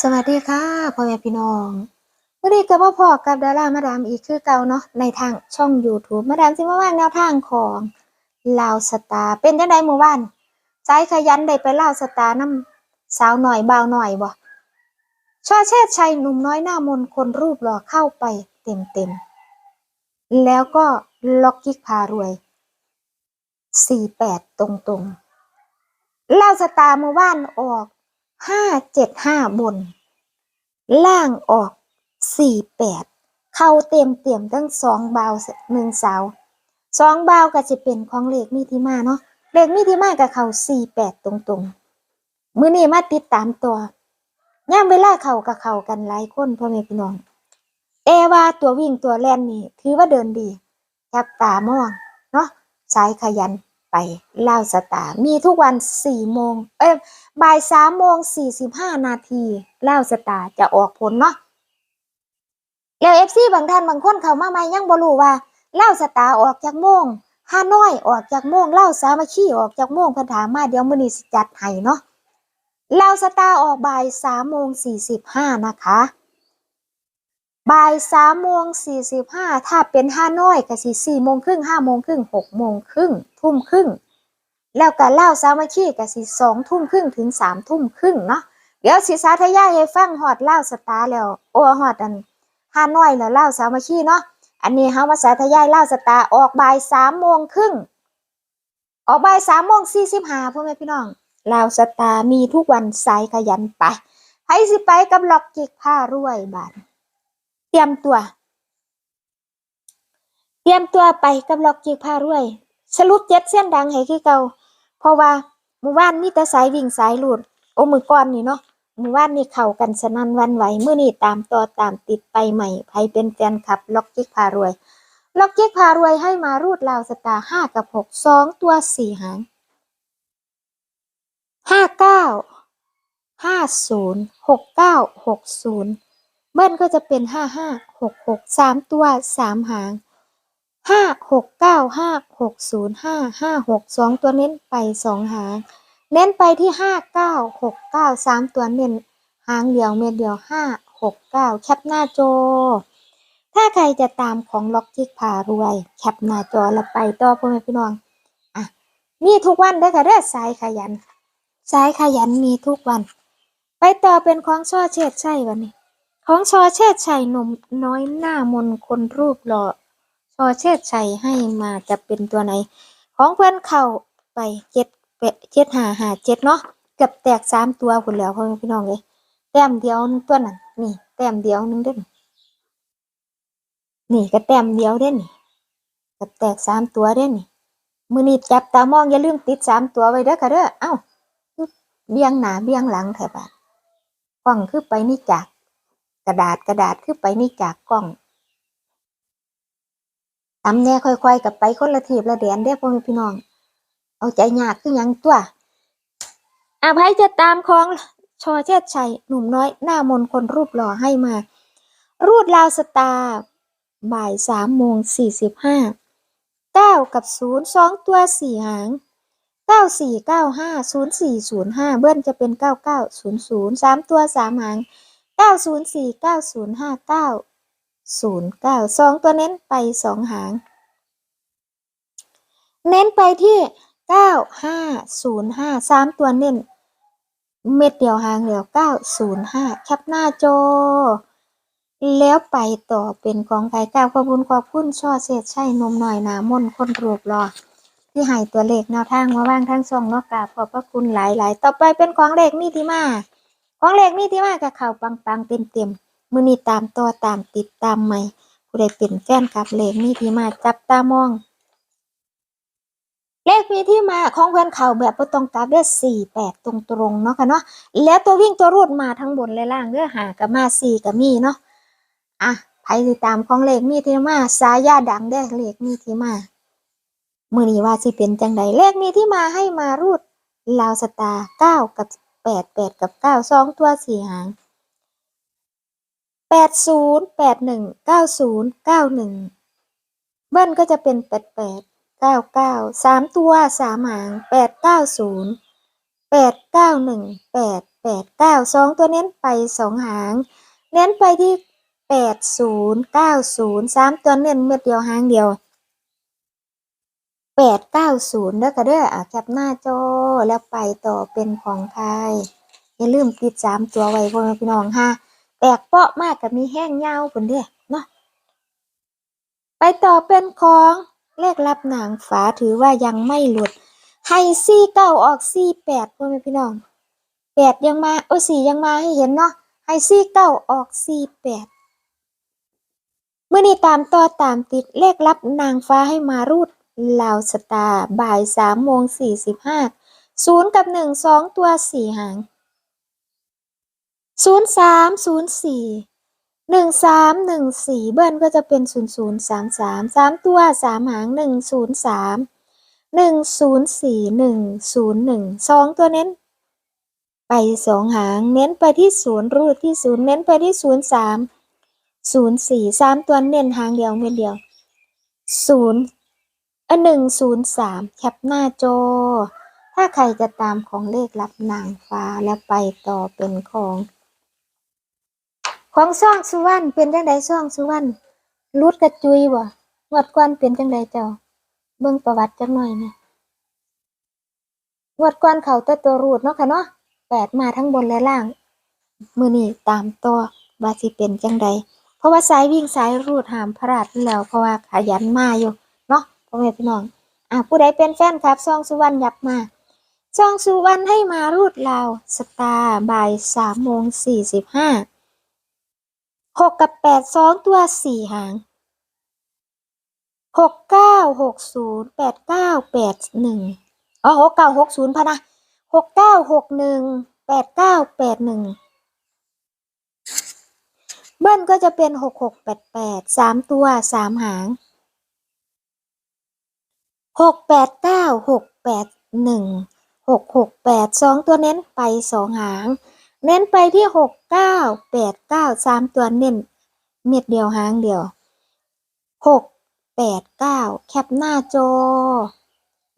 สวัสดีค่ะพ่อแม่พี่น้องวันนี้ก็มาพอกับดารามาดามอีกคือเก่าเนาะในทางช่อง YouTube มาดามสิมาว่างแนวทางของลาวสตาร์เป็นจังไดเมื่อวานใจขยันได้ไปลาวสตาร์น้ำสาวหน่อยบ่าวหน่อยบ่ชอเชษชัยหนุ่มน้อยหน้ามนคนรูปหล่อเข้าไปเต็มเต็มๆแล้วก็ล็อกกิกพารวย 48 ตรงๆลาวสตาร์เมื่อวานออก ห้าเจ็ดห้าบน ล่างออกสี่แปดเข้าเต็มเต็มทั้งสองบาวหนึ่งสาวสองบาวก็จะเป็นของเลขมีที่มาเนาะเลขมีที่มากับเขาสี่แปดตรงๆมือนี้มาติดตามตัวย่ามเวลาเขากับเขากันหลายคนพ่อแม่พี่น้องแต่ว่าตัววิ่งตัวแล่นนี่ถือว่าเดินดีจับตามองเนาะสายขยัน ไปเล่าสตาร์มีทุกวันสี่โมงเอ้ยบ่ายสามโมงสี่สิบห้านาทีเล่าสตาร์จะออกผลเนาะแล้วเอฟซีบางท่านบางคนเขามาใหม่ยังบรู้ว่าเล่าสตาร์ออกจากโมงฮานอยออกจากโมงเล่าสามัคคีออกจากโมงพิ่นถามมาเดี๋ยวมือนี้สิจัดให้เนาะเล่าสตาร์ออกบ่ายสามโมงสี่สิบห้านะคะ บ่ายสามโมงสี่สิบห้าถ้าเป็นฮาน้อยก็สิสี่โมงครึ่งห้าโมงครึ่งหกโมงครึ่งทุ่มครึ่งแล้วก็เล่าสามัคคีก็สิสองทุ่มครึ่งถึงสามทุ่มครึ่งเนาะเดี๋ยวสิสาธยายให้ฟังฮอดเล่าสตาร์แล้วโอ้ฮอดอันฮาน้อยแล้วเล่าสามัคคีเนาะอันนี้เฮามาสาธยายเล่าสตาร์ออกบ่ายสามโมงครึ่งออกบ่ายสามโมงสี่สิบห้าพ่อแม่พี่น้องเล่าสตาร์มีทุกวันสายขยันไปใครสิไปกับล็อกกิกผ้ารวยบาท เตรียมตัว เตรียมตัวไปกับล็อกเกิกผ้ารวย สรุปเจ็ดเส้นดังให้คือเก่าเพราะว่าหมู่บ้านมีแต่สายวิ่งสายหลุดโอ้มือก่อนนี่เนาะหมู่บ้านนี่เข้ากันสนั่นวันไหวเมื่อนี่ตามต่อตามติดไปใหม่ใครเป็นแฟนคลับล็อกจิกพารวย ล็อกจิกพารวยให้มารูดราวสตาห้ากับหกสองตัวสี่หางห้าเก้าห้าศูนย์หกเก้าหกศูนย์ เบิ้ลก็จะเป็นห้าห้าหกหกสามตัวสามหางห้าหกเก้าห้าหกศูนย์ห้าห้าหกสองตัวเน้นไปสองหาง เน้นไปที่ห้าเก้าหกเก้าสามตัวเน้นหางเดียวเม็ดเดียวห้าหกเก้าแคปหน้าจอ ถ้าใครจะตามของล็อกจิกพารวย แคปหน้าจอแล้วไปต่อพ่อแม่พี่น้องอะมีทุกวันเด้อค่ะเด้อสายขยันสายขยันมีทุกวัน ไปต่อเป็นของช่อเชิดชัยวันนี้ ของชอเชิดชัยหนุ่มน้อยหน้ามนคนรูปหล่อชอเชิดชัยให้มาจะเป็นตัวไหน ของเพื่อนเข้าไปเจ็ดเป็ดเจ็ดหาหาเจ็ดเนาะเกือบแตกสามตัวคุณแล้วพ่อพี่น้องเลยแต้มเดียวตัวนั้นนี่แต้มเดียวนึงเด้อนี่นี่ก็แต้มเดียวเด้นี่เกือบแตกสามตัวเด้นี่มือนี้จับตามองอย่าลืมติดสามตัวไว้เด้อค่ะเด้อเอ้าเบี้ยงหนาเบี้ยงหลังแถบอะกล้องคือไปนี่จาก กระดาษกระดาษคือไปนี่จากกล้องตำแน่ค่อยๆกับไปคนละทีบละแดนเด้อพ่อแม่พี่น้อง เอาใจยากคือหยังตัวอาภัยจะตามของชอเชษชัยหนุ่มน้อยหน้ามนคนรูปหล่อให้มา รูดราวสตาร์บ่ายสามโมงสี่สิบห้าเก้ากับศูนย์สองตัวสี่หางเก้าสี่เก้าห้าศูนย์สี่ศูนย์ห้าเบิ้ลจะเป็นเก้าเก้าศูนย์ศูนย์สามตัวสามหาง เก้าศูนย์สี่เก้าศูนย์ห้าเก้าศูนย์เก้าสองตัวเน้นไปสองหาง เน้นไปที่เก้าห้าศูนย์ห้าสามตัวเน้น เม็ดเดียวหางเดียวเก้าศูนย์ห้าแคปหน้าจอ แล้วไปต่อเป็นของไก่ก้าวขอบคุณขอบคุณช่อเศษใช่นมหน่อยหนามนคนรูปรอที่ให้ตัวเลขแนวทางมาว่างทั้งสองนอกกาขอบพระคุณหลาย ๆ ต่อไปเป็นของเลขนี่ที่มา ของเลขนี่ที่มากับข่าวปังๆเต็มๆมือนี้ตามต่อตามติดตามใหม่ผู้ใดเป็นแฟนคลับเลขนี่ที่มาจับตามอง เลขมีที่มาของเพื่อนเขาแบบบ่ต้องกลับเด้อสี่แปดตรงๆเนาะค่ะเนาะแล้วตัววิ่งตัวรูดมาทั้งบนและล่างเด้อหากับมาสี่กับมีเนาะอะใครติดตามของเลขมีที่มาสายาดังได้เลขมีที่มามือนี้ว่าสิเป็นจังใดเลขมีที่มาให้มารูดลาวสตาร์เก้ากับ แปดแปดกับเก้าสองตัวสี่หางแปดศูนย์แปดหนึ่งเก้าศูนย์เก้าหนึ่งเบิ้ลก็จะเป็นแปดแปดเก้าเก้าสามตัวสามหางแปดเก้าศูนย์แปดเก้าหนึ่งแปดแปดเก้าสองตัวเน้นไปสองหาง เน้นไปที่แปดศูนย์เก้าศูนย์สามตัวเน้นเม็ดเดียวหางเดียว แปดเก้าศูนย์เด้อค่ะเด้ออะแคปหน้าจอแล้วไปต่อเป็นของไทยอย่าลืมติดสามตัวไว้พ่อแม่พี่น้องฮะแตกเปาะมากกับมีแห้งยาวปุ่นเด้อเนาะไปต่อเป็นของเลขลับหนังฝาถือว่ายังไม่หลุดให้ซี่เก้าออกซี่แปดพ่อแม่พี่น้องแปดยังมาโอ้สี่ยังมาให้เห็นเนาะให้ซี่เก้าออกซี่แปดเมื่อนี้ตามต่อตามติดเลขลับนางฟ้าให้มารูด ลาวสตาร์บ่ายสามโมงสี่สิบห้าศูนย์กับหนึ่งสองตัวสี่หางศูนย์สามศูนย์สี่หนึ่งสามหนึ่งสี่เบิ้ลก็จะเป็นศูนย์ศูนย์สามสามสามตัวสามหางหนึ่งศูนย์สามหนึ่งศูนย์สี่หนึ่งศูนย์หนึ่งสองตัวเน้น ไปสองหางเน้นไปที่ศูนย์รูดที่ศูนย์เน้นไปที่ศูนย์สามศูนย์สี่สามตัวเน้นหางเดียวเม็ดเดียวศูนย์ อหนึ่งศูนย์สามแคปหน้าจอ ถ้าใครจะตามของเลขลับนางฟ้าแล้วไปต่อเป็นของ ของซ่องสุวรรณเป็นจังไดซ่องสุวรรณรุดกระจุยบ่งวดก่อนเป็นจังไดเจ้า เบิ่งประวัติจักหน่อยนะงวดก่อนเขาแต่ตัวรูดเนาะค่ะเนาะแปดมาทั้งบนและล่าง มือนี้ตามตัวว่าสิเป็นจังใด เพราะว่าสายวิ่งสายรูดหามพลาดอยู่แล้วเพราะว่าขยันมาอยู่ พ่อแม่พี่น้องอะผู้ใดเป็นแฟนครับซองสุวรรณยับมาซองสุวรรณให้มารูดลาสตาร์บ่ายสามโมงสี่สิบห้าหกกับแปดสองตัวสี่หางหกเก้าหกศูนย์แปดเก้าแปดหนึ่งอ๋อหกเก้าหกศูนย์พะนะหกเก้าหกหนึ่งแปดเก้าแปดหนึ่งเบิ้ลก็จะเป็นหกหกแปดแปดสามตัวสามหาง หกแปดเก้าหกแปดหนึ่งหกหกแปดสองตัวเน้นไปสองหาง เน้นไปที่หกเก้าแปดเก้าสามตัวเน้น เม็ดเดียวหางเดียวหกแปดเก้าแคปหน้าจอ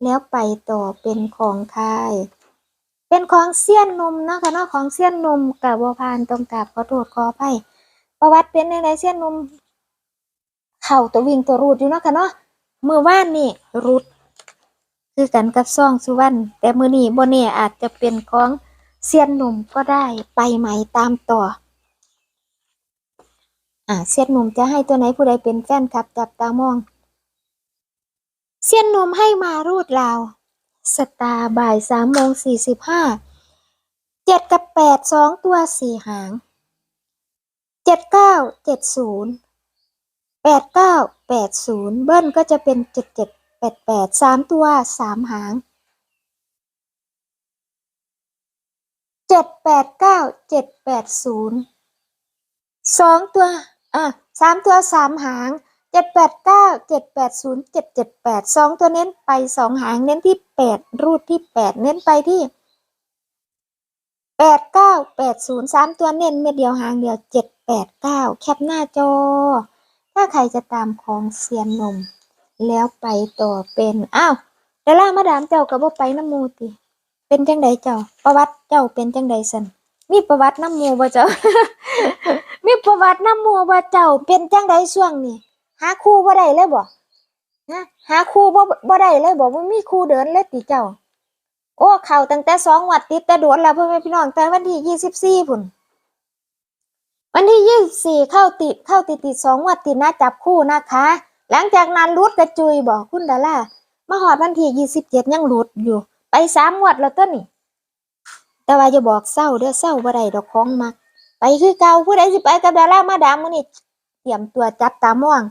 แล้วไปต่อเป็นของใครเป็นของเสี้ยนนมนะคะเนาะของเสี้ยนนมกับบัวพานตรงกับขอโทษขออภัยประวัติเป็นในไรเสี้ยนนมเข่าตัววิ่งตัวรูดอยู่นะค่ะเนาะ มื่อว่านนี่รูดคือกันกับซ่องสุวรรณแต่มือนี้บนเนี่ยอาจจะเป็นของเสียนนมก็ได้ไปใหม่ตามต่อ อ่าเสียนหนุ่มจะให้ตัวไหนผู้ใดเป็นแฟนคลับจับตามองเสียนหนุ่มให้มารูดลาว สตาร์บ่ายสามโมงสี่สิบห้าเจ็ดกับแปดสองตัวสี่หางเจ็ดเก้าเจ็ดศูนย์ แปดเก้าแปดศูนย์เบิ้ลก็จะเป็นเจ็ดเจ็ดแปดแปดสามตัวสามหางเจ็ดแปดเก้าเจ็ดแปดศูนย์สองตัวอะสามตัวสามหางเจ็ดแปดเก้าเจ็ดแปดศูนย์เจ็ดเจ็ดแปดสองตัวเน้นไปสองหางเน้นที่แปดรูดที่แปดเน้นไปที่แปดเก้าแปดศูนย์สามตัวเน้นเม็ดเดียวหางเดียวเจ็ดแปดเก้าแคปหน้าจอ ถ้าใครจะตามของเซียนนมแล้วไปต่อเป็นอ้าวเดยวล่ามาดามเจ้ากับว่าไปน้ำมูติ เป็นจังใดเจ้า ประวัติเจ้าเป็นจังใดสันมีประวัติน้ำมูบ่เจ้า มีประวัติน้ำมูว่าเจ้า เป็นจังใดช่วงนี้หาครูบ่ได้เลยบ่นะหาครูบ่บ่ได้เลยบ่บ่มีครูเดินเลยติเจ้า โอ้เข้าตั้งแต่สองวัดติดแต่โดนแล้วพ่อแม่พี่น้องแต่วันที่ยี่สิบสี่พุ่น วันที่ยี่สิบสี่เข้าติดเข้าติดติดสองวัดติดนะจับคู่นะคะ หลังจากนั้นรุดกระจุยบอกคุณดาล่ามาหอดวันที่ยี่สิบเจ็ดยังรุดอยู่ ไปสามงวดแล้วต้นนี่แต่ว่าจะบอกเศร้าเด้อเศร้าบ่ได้ดอกของมักไปคือเก่าผู้ใดสิไปกับดารามาดามมือนี้เตรียมตัวจับตามอง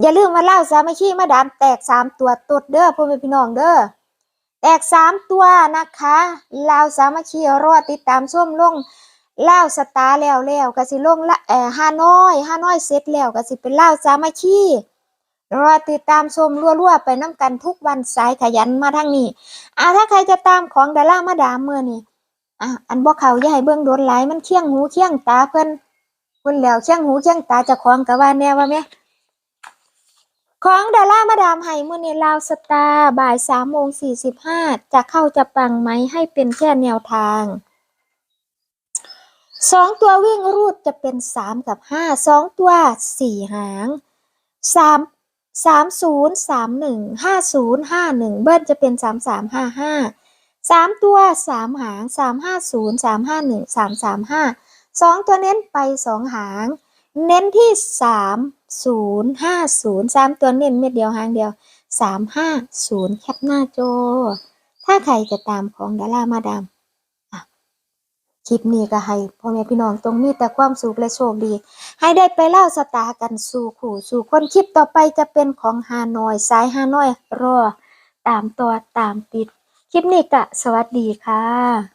อย่าลืมว่าเล่าสามัคคีมาดามแตกสามตัวตดเด้อพ่อแม่พี่น้องเด้อแตกสามตัวนะคะลาวสามัคคีรอติดตามช่วมลง ลาสตาร์แล้วแล้วก็สิลงละเอ่อฮานอยฮานอยเสร็จแล้วก็สิเป็นลาสามัคคีรอติดตามชมรัวๆไปน้ำกันทุกวันสายขยันมาทางนี้อ่าถ้าใครจะตามของดารามาดามเมื้อนี้อะอันบ่เขาอย่าให้เบิ่งโดนหลมันเคี่ยงหูเคี่ยงตาเพิ่นเพิ่นแล้วเคี่ยงหูเคี่ยงตาเจ้าของก็ว่าแน่ว่าแม่ของดารามาดามให้มื้อนี้ลาวสตาร์บ่าย3โมง45จะเข้าจะปังไหมให้เป็นแค่แนวทาง สองตัววิ่งรูดจะเป็นสามกับห้าสองตัวสี่หางสามสามศูนย์สามหนึ่งห้าศูนย์ห้าหนึ่งเบิ้ลจะเป็นสามสามห้าห้าสามตัวสามหางสามห้าศูนย์สามห้าหนึ่งสามสามห้าสองตัวเน้นไปสองหาง เน้นที่สามศูนย์ห้าศูนย์สามตัวเน้นเม็ดเดียวหางเดียวสามห้าศูนย์แคปหน้าโจ ถ้าใครจะตามของดารามาดาม คลิปนี้ก็ให้พ่อแม่พี่น้องตรงมีแต่ความสุขและโชคดี ให้ได้ไปเล่าสตาร์กันสู่ขู่สู่คนคลิปต่อไปจะเป็นของฮานอยสายฮานอยรอ ตามตัวตามติด คลิปนี้ก็สวัสดีค่ะ